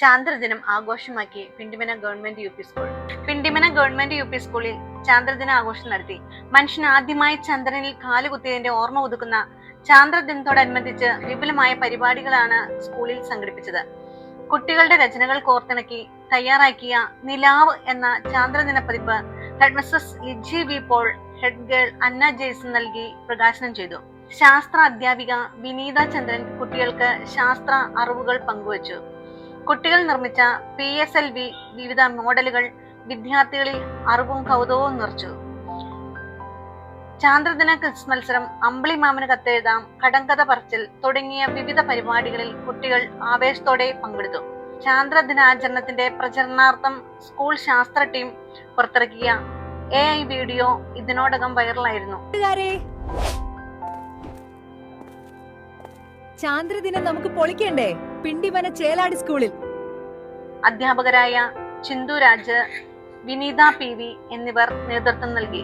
ചാന്ദ്രദിനം ആഘോഷമാക്കി Pindimana government U P school. Pindimana government U P സ്കൂളിൽ ചാന്ദ്രദിന ആഘോഷം നടത്തി. മനുഷ്യൻ ആദ്യമായി ചന്ദ്രനിൽ കാലുകുത്തിയതിന്റെ ഓർമ്മ ഒതുക്കുന്ന ചാന്ദ്രദിനത്തോടനുബന്ധിച്ച് വിപുലമായ പരിപാടികളാണ് സ്കൂളിൽ സംഘടിപ്പിച്ചത്. കുട്ടികളുടെ രചനകൾ കോർത്തിണക്കി തയ്യാറാക്കിയ നിലാവ് എന്ന ചാന്ദ്രദിന പതിപ്പ് headmistress Liji V Paul head girl Anna Jaison നൽകി പ്രകാശനം ചെയ്തു. ശാസ്ത്ര അധ്യാപിക വിനീത ചന്ദ്രൻ കുട്ടികൾക്ക് ശാസ്ത്ര അറിവുകൾ പങ്കുവച്ചു. കുട്ടികൾ നിർമ്മിച്ച പി എസ് എൽ വി വിവിധ മോഡലുകൾ വിദ്യാർത്ഥികളിൽ അറിവും കൗതുകവും നിറച്ചു. ചാന്ദ്രദിന ക്വിസ് മത്സരം അമ്പിളി മാമന് കത്തെഴുതാം കടങ്കഥ പറച്ചിൽ തുടങ്ങിയ വിവിധ പരിപാടികളിൽ കുട്ടികൾ ആവേശത്തോടെ പങ്കെടുത്തു. ചാന്ദ്രദിനാചരണത്തിന്റെ പ്രചരണാർത്ഥം സ്കൂൾ ശാസ്ത്ര ടീം പുറത്തിറക്കിയ എ ഐ വീഡിയോ ഇതിനോടകം വൈറലായിരുന്നു. ചാന്ദ്രദിനം നമുക്ക് പൊളിക്കണ്ടേ? പിണ്ടിമന ചേലാടി സ്കൂളിൽ. അധ്യാപകരായ ചിന്തു രാജ് വിനീത പി വി എന്നിവർ നേതൃത്വം നൽകി.